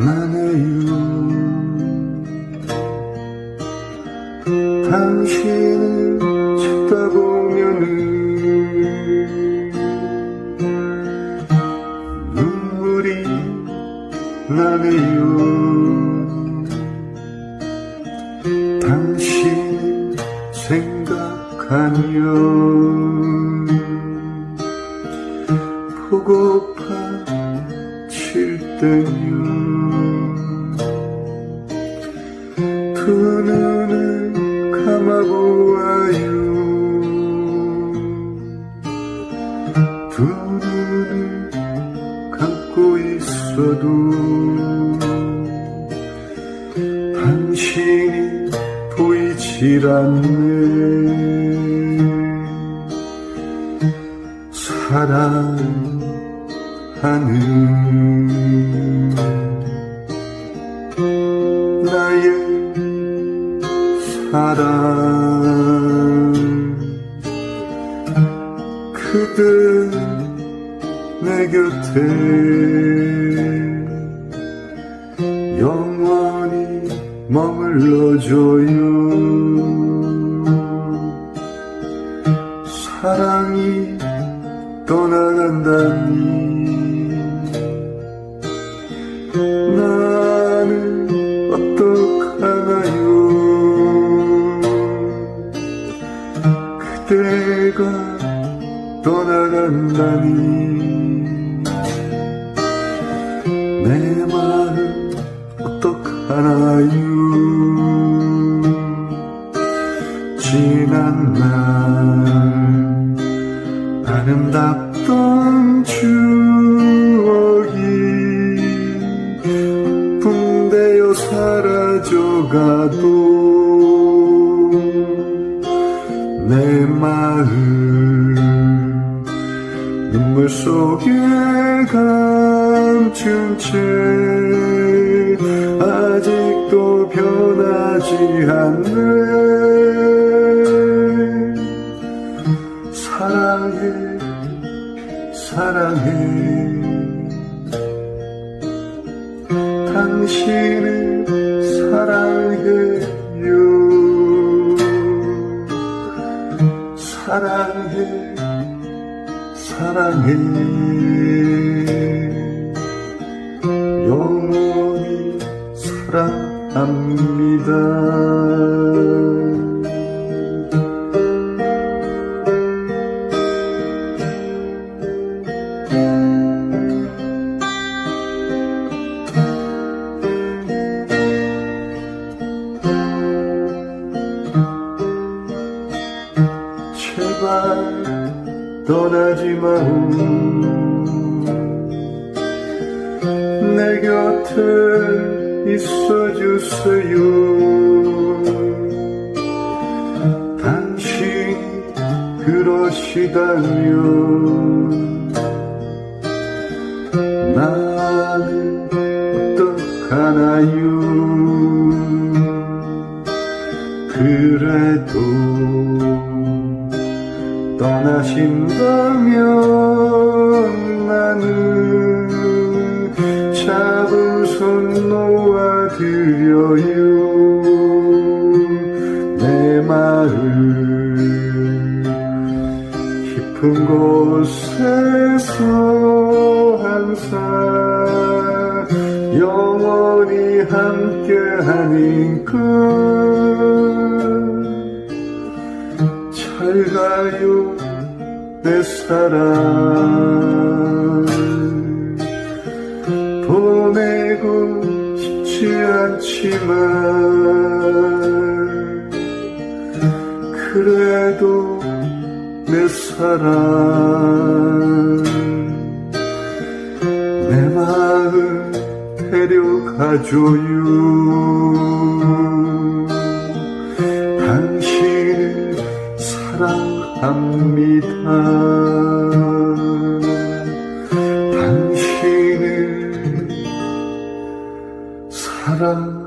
많아요 당신을 찾다 보면은 눈물이 나네요. 당신 생각하면 보고파 칠 때면 두 눈을 감고 있어도 당신이 보이질 않네. 사랑하는 나의 사랑 내 곁에. 영원히 머물러줘요 떠나간다니 내 마음 어떡하나요? 지난 날 아름답던 추억이 풍대어 사라져가도 내 마음 눈물 속에 감춘 채 아직도 변하지 않네. 사랑해 사랑해. 당신을 사랑해요. 사랑해 사랑해. 영원히 사랑합니다 내 곁에 있어 주세요. 당신 그러시다면 나는 어떡하나요? 그래도 떠나신다면 깊은 곳에서 항상 영원히 함께하니까 잘 가요 내 사랑. 보내고 싶지 않지만 그래도 내 사랑. 내 마음 데려가줘요. 당신을 사랑합니다. 당신을 사랑합니다